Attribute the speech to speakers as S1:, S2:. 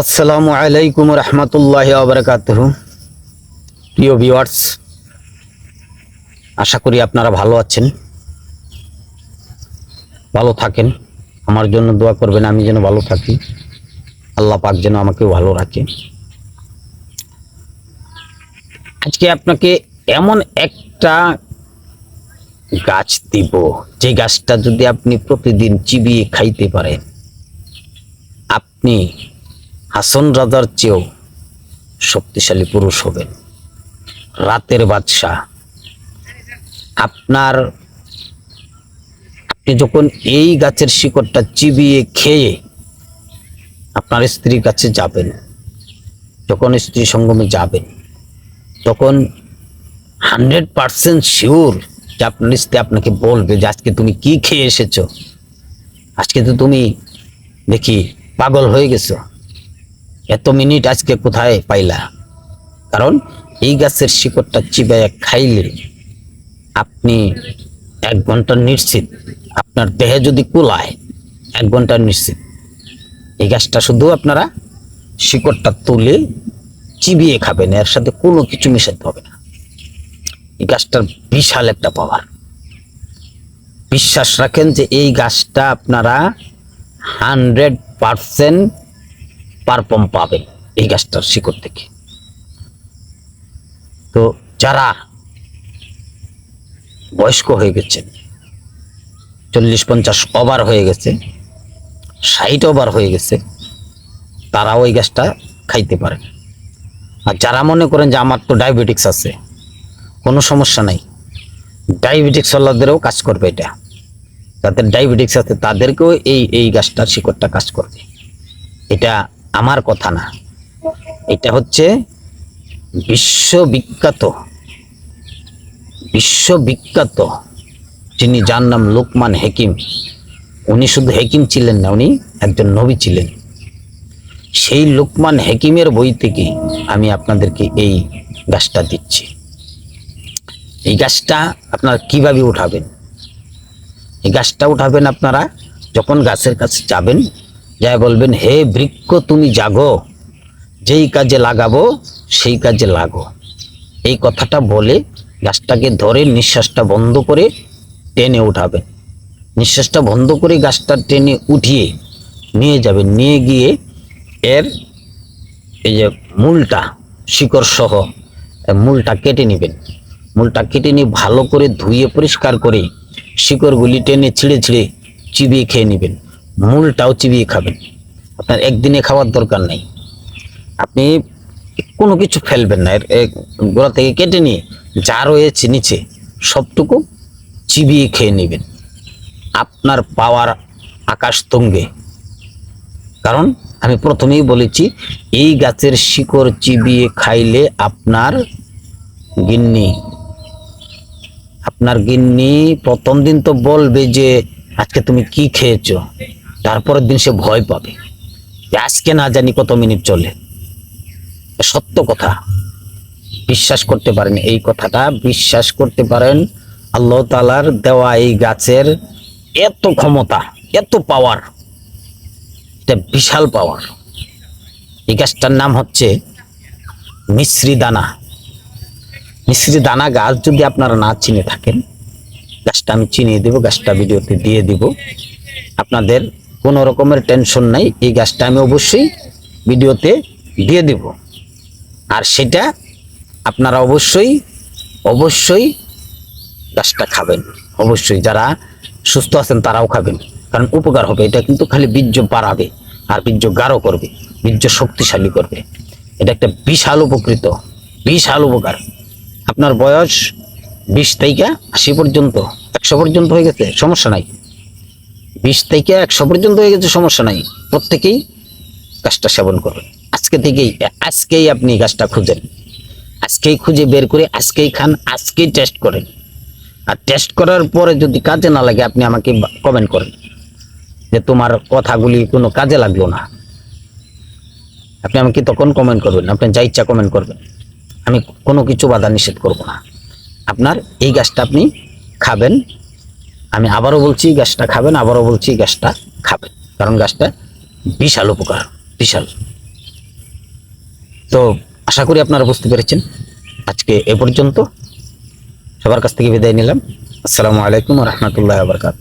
S1: আসসালামু আলাইকুম রহমতুল্লাহ আবরকাতহ প্রিয় ভিওয়ার্স আশা করি আপনারা ভালো আছেন, ভালো থাকেন। আমার জন্য দোয়া করবেন, আমি যেন ভালো থাকি। আল্লাহ পাক যেন আমাকে ভালো রাখে। আজকে আপনাকে এমন একটা গাছ দিব, যে গাছটা যদি আপনি প্রতিদিন চিবিয়ে খাইতে পারেন, আপনি হাসন রাজার চেয়েও শক্তিশালী পুরুষ হবেন রাতের বাদশাহ। আপনার, আপনি যখন এই গাছের শিকড়টা চিবিয়ে খেয়ে আপনার স্ত্রীর কাছে যাবেন, যখন স্ত্রী সঙ্গমে যাবেন, তখন হান্ড্রেড পারসেন্ট শিওর যে আপনার স্ত্রী আপনাকে বলবে যে, আজকে তুমি কি খেয়ে এসেছ? আজকে তো তুমি দেখি পাগল হয়ে গেছো। এত মিনিট আজকে কোথায় পাইলা? কারণ এই গাছের শিকড়টা চিবাইয়া খাইলে আপনি এক ঘণ্টা নিশ্চিত আপনার দেহে যদি কুলায়, এক ঘণ্টা নিশ্চিত। এই গাছটা শুধু আপনারা শিকড়টা তুলে চিবিয়ে খাবেন, এর সাথে কোনো কিছু মিশাতে হবে না। এই গাছটার বিশাল একটা পাওয়ার। বিশ্বাস রাখেন যে এই গাছটা আপনারা হান্ড্রেড পারসেন্ট পারফর্ম পাবে এই গাছটার শিকড় থেকে। তো যারা বয়স্ক হয়ে গেছেন, চল্লিশ পঞ্চাশ ওভার হয়ে গেছে, ষাট ওভার হয়ে গেছে তারা ওই গাছটা খাইতে পারেন আর যারা মনে করেন যে আমার তো ডায়াবেটিক্স আছে, কোনো সমস্যা নাই, ডায়াবেটিক্স ওয়ালাদেরও কাজ করবে এটা। যাদের ডায়াবেটিক্স আছে, তাদেরকেও এই এই গাছটার শিকড়টা কাজ করবে। এটা আমার কথা না। এটা হচ্ছে বিশ্ববিখ্যাত বিশ্ববিখ্যাত যিনি যার নাম লোকমান হেকিম। উনি শুধু হেকিম ছিলেন না, উনি একজন নবী ছিলেন। সেই লোকমান হেকিমের বই থেকে আমি আপনাদেরকে এই গাছটা দিচ্ছি। এই গাছটা আপনারা কীভাবে উঠাবেন? এই গাছটা উঠাবেন আপনারা যখন গাছের কাছে যাবেন যাই বলবেন, হে বৃক্ষ, তুমি জাগো। যেই কাজে লাগাবো, সেই কাজে লাগো। এই কথাটা বলে গাছটাকে ধরে নিঃশ্বাসটা বন্ধ করে টেনে উঠাবেন। নিঃশ্বাসটা বন্ধ করে গাছটা টেনে উঠিয়ে নিয়ে যাবেন। নিয়ে গিয়ে এর এই যে মূলটা, শিকড় সহ মূলটা কেটে নেবেন। মূলটা কেটে নিয়ে ভালো করে ধুয়ে পরিষ্কার করে শিকড়গুলি টেনে ছিঁড়ে ছিঁড়ে চিবিয়ে খেয়ে নেবেন। মূলটাও চিবিয়ে খাবেন। আপনার একদিনে খাওয়ার দরকার নেই। আপনি কোনো কিছু ফেলবেন না। এর গোড়া থেকে কেটে নিয়ে যা রয়েছে নিচে সবটুকু চিবিয়ে খেয়ে নেবেন। আপনার পাওয়ার আকাশ তঙ্গে। কারণ আমি প্রথমেই বলেছি, এই গাছের শিকড় চিবিয়ে খাইলে আপনার গিন্নি আপনার গিন্নি প্রথম দিন তো বলবে যে, আজকে তুমি কি খেয়েছো? তারপরের দিন সে ভয় পাবে। আজকে না জানি কত মিনিট চলে। সত্য কথা। বিশ্বাস করতে পারেন এই কথাটা। বিশ্বাস করতে পারেন আল্লাহ তালার দেওয়া এই গাছের এত ক্ষমতা, এত পাওয়ার এটা বিশাল পাওয়ার এই গাছটার নাম হচ্ছে মিশ্রি দানা। মিশ্রি দানা গাছ যদি আপনারা না চিনে থাকেন, গাছটা আমি চিনিয়ে দেবো, গাছটা ভিডিওতে দিয়ে দিব। আপনাদের কোনো রকমের টেনশন নাই, এই গাছটা আমি অবশ্যই ভিডিওতে দিয়ে দিব। আর সেটা আপনারা অবশ্যই অবশ্যই গাছটা খাবেন। অবশ্যই যারা সুস্থ আছেন তারাও খাবেন। কারণ উপকার হবে, এটা কিন্তু খালি বীর্য বাড়াবে আর বীর্য গাঢ় করবে, বীর্য শক্তিশালী করবে। এটা একটা বিশাল উপকৃত, বিশাল উপকার। আপনার বয়স বিশ থেকে আশি পর্যন্ত, একশো পর্যন্ত হয়ে গেছে, সমস্যা নাই। বিশ থেকে একশো পর্যন্ত হয়ে গেছে, সমস্যা নাই। প্রত্যেকেই গাছটা সেবন করবেন আজকে থেকেই, আজকেই আপনি গাছটা খুঁজেন। আজকেই খুঁজে বের করে, আজকেই খান, আজকেই টেস্ট করেন। আর টেস্ট করার পরে যদি কাজে না লাগে, আপনি আমাকে কমেন্ট করেন যে তোমার কথাগুলি কোনো কাজে লাগল না। আপনি আমাকে তখন কমেন্ট করবেন, আপনি যা ইচ্ছা কমেন্ট করবেন। আমি কোনো কিছু বাধা নিষেধ করব না। আপনার এই গাছটা আপনি খাবেন আমি আবারও বলছি গ্যাসটা খাবেন, আবারও বলছি গ্যাসটা খাবেন। কারণ গ্যাসটা বিশাল উপকার, বিশাল। তো আশা করি আপনারা বুঝতে পেরেছেন। আজকে এ পর্যন্ত সবার কাছ থেকে বিদায় নিলাম। আসসালামু আলাইকুম রহমতুল্লাহ বরকাত